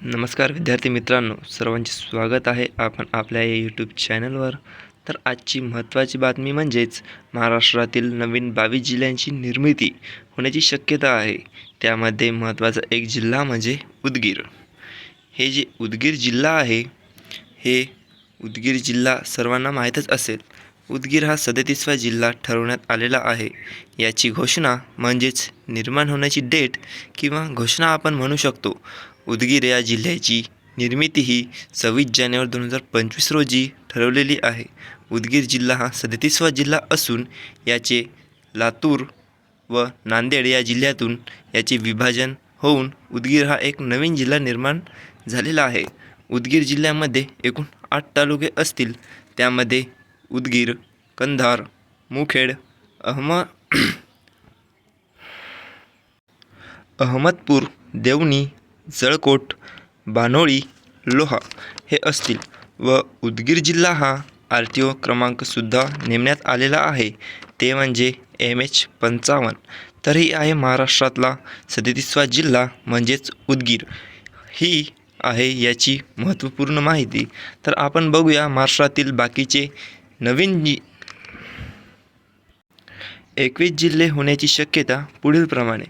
नमस्कार विद्यार्थी मित्रांनो सर्वांचे स्वागत आहे आपण आपल्या या यूट्यूब चॅनलवर तर आजची महत्त्वाची बातमी म्हणजेच महाराष्ट्रातील नवीन बावीस जिल्ह्यांची निर्मिती होण्याची शक्यता आहे. त्यामध्ये महत्त्वाचा एक जिल्हा म्हणजे उदगीर. हे जे उदगीर जिल्हा आहे हे उदगीर जिल्हा सर्वांना माहीतच असेल. उदगीर हा सदतीसवा जिल्हा ठरवण्यात आलेला आहे. याची घोषणा म्हणजेच निर्माण होण्याची डेट किंवा घोषणा आपण म्हणू शकतो. उदगीर या जिल्ह्याची निर्मिती ही सव्वीस जानेवारी दोन हजार पंचवीस रोजी ठरवलेली आहे. उदगीर जिल्हा हा सदतीसवा जिल्हा असून याचे लातूर व नांदेड या जिल्ह्यातून याचे विभाजन होऊन उदगीर हा एक नवीन जिल्हा निर्माण झालेला आहे. उदगीर जिल्ह्यामध्ये एकूण आठ तालुके असतील. त्यामध्ये उदगीर कंधार मुखेड अहम अहमदपूर देवणी जळकोट बानोळी लोहा हे असतील व उदगीर जिल्हा हा आर टी ओ क्रमांकसुद्धा नेमण्यात आलेला आहे. ते म्हणजे एम एच पंचावन्न. तर ही आहे महाराष्ट्रातला सदतीसवा जिल्हा म्हणजेच उदगीर. ही आहे याची महत्त्वपूर्ण माहिती. तर आपण बघूया महाराष्ट्रातील बाकीचे नवीन जी एकवीस जिल्हे होण्याची शक्यता पुढीलप्रमाणे.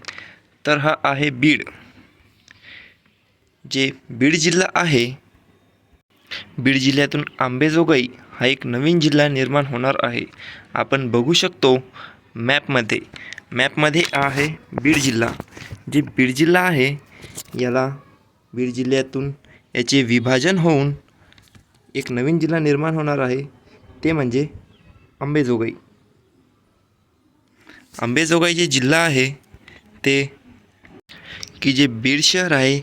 तर हा आहे बीड. जे बीड जिल्हा आहे बीड जिल्ह्यातून आंबेजोगाई हा एक नवीन जिल्हा निर्माण होणार आहे. आपण बघू शकतो मॅपमध्ये. मॅपमध्ये आहे बीड जिल्हा. जे बीड जिल्हा आहे याला बीड जिल्ह्यातून याचे विभाजन होऊन एक नवीन जिल्हा निर्माण होणार आहे. ते म्हणजे आंबेजोगाई आंबेजोगाई जे जिल्हा आहे ते की जे बीड शहर आहे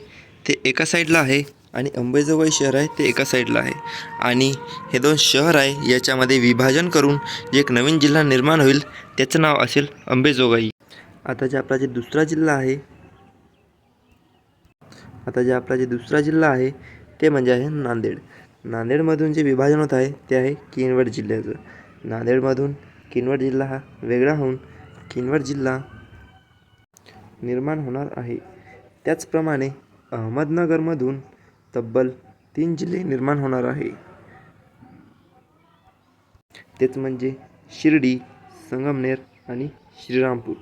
ते एका साईडला आहे आणि अंबेजोगाई शहर आहे ते एका साईडला आहे. आणि हे दोन शहर आहे याच्यामध्ये विभाजन करून जे एक नवीन जिल्हा निर्माण होईल त्याचं नाव असेल अंबेजोगाई आता जे आपला जे दुसरा जिल्हा आहे आता जे आपला जे दुसरा जिल्हा आहे ते म्हणजे आहे नांदेड. नांदेडमधून जे विभाजन होत आहे ते आहे किनवट जिल्ह्याचं. नांदेडमधून किनवट जिल्हा हा वेगळा होऊन किनवट जिल्हा निर्माण होणार आहे. त्याचप्रमाणे अहमदनगरमधून तब्बल तीन जिल्हे निर्माण होणार आहे. तेच म्हणजे शिर्डी संगमनेर आणि श्रीरामपूर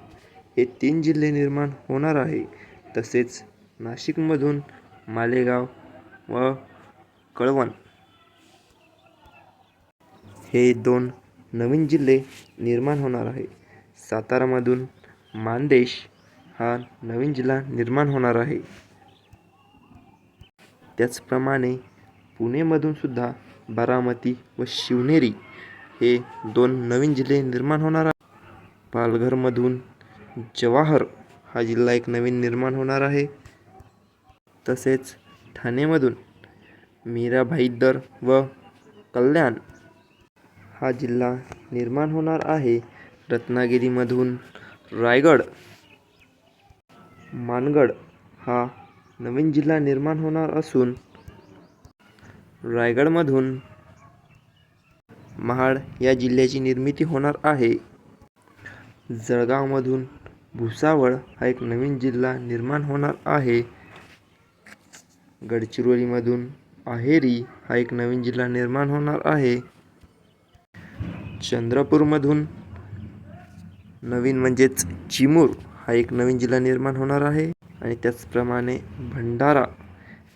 हे तीन जिल्हे निर्माण होणार आहे. तसेच नाशिकमधून मालेगाव व कळवण हे दोन नवीन जिल्हे निर्माण होणार आहे. सातारामधून मानदेश हा नवीन जिल्हा निर्माण होणार आहे. त्याचप्रमाणे पुणेमधून सुद्धा बारामती व शिवनेरी हे दोन नवीन जिल्हे निर्माण होणार आहे. पालघरमधून जवाहर हा जिल्हा एक नवीन निर्माण होणार आहे. तसेच ठाणेमधून मीरा दर व कल्याण हा जिल्हा निर्माण होणार आहे. रत्नागिरीमधून रायगड मानगड हा नवीन जिल्हा निर्माण होणार असून रायगडमधून महाड या जिल्ह्याची निर्मिती होणार आहे. जळगावमधून भुसावळ हा एक नवीन जिल्हा निर्माण होणार आहे. गडचिरोलीमधून अहेरी हा एक नवीन जिल्हा निर्माण होणार आहे. चंद्रपूरमधून. नवीन म्हणजेच चिमूर हा एक नवीन जिल्हा निर्माण होणार आहे. आणि त्याचप्रमाणे भंडारा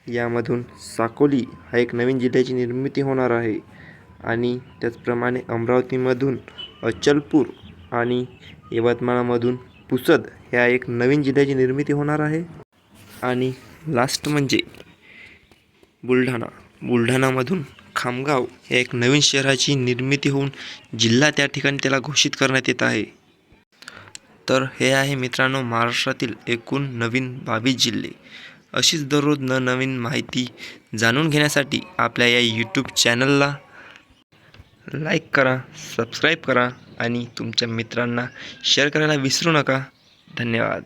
यामधून साकोली हा एक नवीन जिल्ह्याची निर्मिती होणार आहे. आणि त्याचप्रमाणे अमरावतीमधून अचलपूर आणि यवतमाळमधून पुसद ह्या एक नवीन जिल्ह्याची निर्मिती होणार आहे. आणि लास्ट म्हणजे बुलढाणा. बुलढाणामधून खामगाव या एक नवीन शहराची निर्मिती होऊन जिल्हा त्या ठिकाणी त्याला घोषित करण्यात येत आहे. तर हे आहे मित्रांनो महाराष्ट्रातील एकूण नवीन बावीस जिल्हे. अशीच दररोज न नवीन माहिती जाणून घेण्यासाठी आपल्या या यूट्यूब चॅनलला लाईक करा सबस्क्राईब करा आणि तुमच्या मित्रांना शेअर करायला विसरू नका. धन्यवाद.